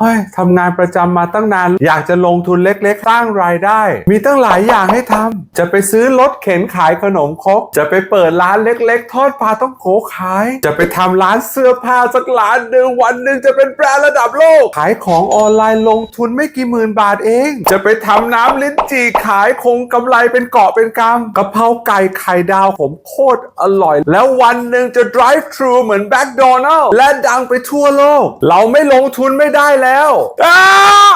เฮ้ยทำงานประจำมาตั้งนาน อยากจะลงทุนเล็กๆ สร้างรายได้ มีตั้งหลายอย่างให้ทำ จะไปซื้อรถเข็นขายขนมครก จะไปเปิดร้านเล็กๆ ทอดปลาต้องโขขาย จะไปทำร้านเสื้อผ้าสักร้านหนึ่งวันหนึ่งจะเป็นแบรนด์ระดับโลก ขายของออนไลน์ลงทุนไม่กี่หมื่นบาทเอง จะไปทำน้ำลิ้นจี่ขายคงกำไรเป็นเกาะเป็นกำกะเพราไก่ไข่ดาวผมโคตรอร่อย แล้ววันหนึ่งจะ drive thru เหมือนแ c คโดนัลและดังไปทั่วโลก เราไม่ลงทุนไม่ได้แล้วอ้า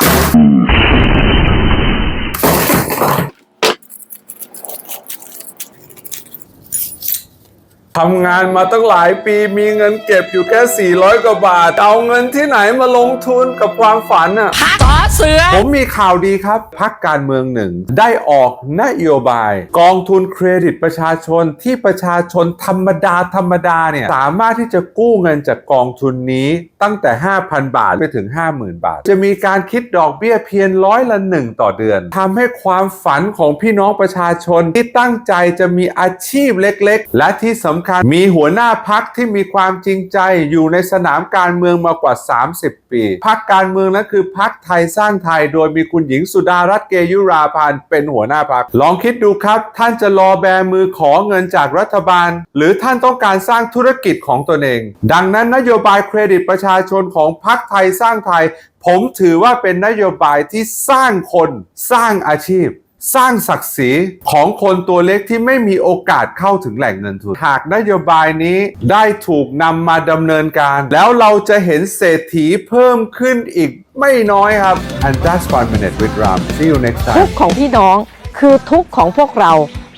ทำงานมาตั้งหลายปีมีเงินเก็บอยู่แค่ 400 กว่าบาท เอาเงินที่ไหนมาลงทุนกับความฝันอะพักขอเสือ ผมมีข่าวดีครับ พักการเมืองหนึ่ง ได้ออกนโยบาย กองทุนเครดิตประชาชนที่ประชาชนธรรมดาธรรมดาเนี่ย สามารถที่จะกู้เงินจากกองทุนนี้ตั้งแต่ 5,000 บาทไปถึง 50,000 บาท จะมีการคิดดอกเบี้ยเพียงร้อยละหนึ่งต่อเดือนทำให้ความฝันของพี่น้องประชาชนที่ตั้งใจจะมีอาชีพเล็ก ๆ และที่สำคัญ มีหัวหน้าพักที่มีความจริงใจอยู่ในสนามการเมืองมากว่า 30 ปี พักการเมืองนั้นคือพักไทยสร้างไทย โดยมีคุณหญิงสุดารัตน์เกยุราพันธ์เป็นหัวหน้าพัก ลองคิดดูครับ ท่านจะรอแบมือขอเงินจากรัฐบาล หรือท่านต้องการสร้างธุรกิจของตนเอง ดังนั้นนโยบายเครดิตประชาชนของพักไทยสร้างไทย ผมถือว่าเป็นนโยบายที่สร้างคนสร้างอาชีพ สร้างศักดิ์ศรีของคนตัวเล็กที่ไม่มีโอกาสเข้าถึงแหล่งเงินทุน หากนโยบายนี้ได้ถูกนำมาดำเนินการ แล้วเราจะเห็นเศรษฐีเพิ่มขึ้นอีกไม่น้อยครับ and that's one minute with Ram see you next time กข์ของพี่น้องคือทุกข์ของพวกเรา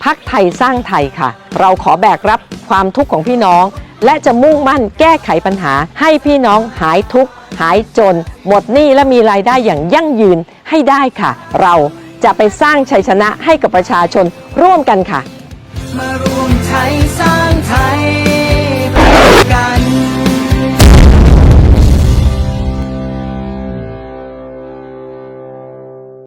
พักไทยสร้างไทยค่ะ เราขอแบกรับความทุกข์ของพี่น้อง และจะมุ่งมั่นแก้ไขปัญหา ให้พี่น้องหายทุกข์หายจน หมดหนี้และมีรายได้อย่างยั่งยืนให้ได้ค่ะ เรา จะไปสร้างชัยชนะให้กับประชาชนร่วมกันค่ะ มารวมไทย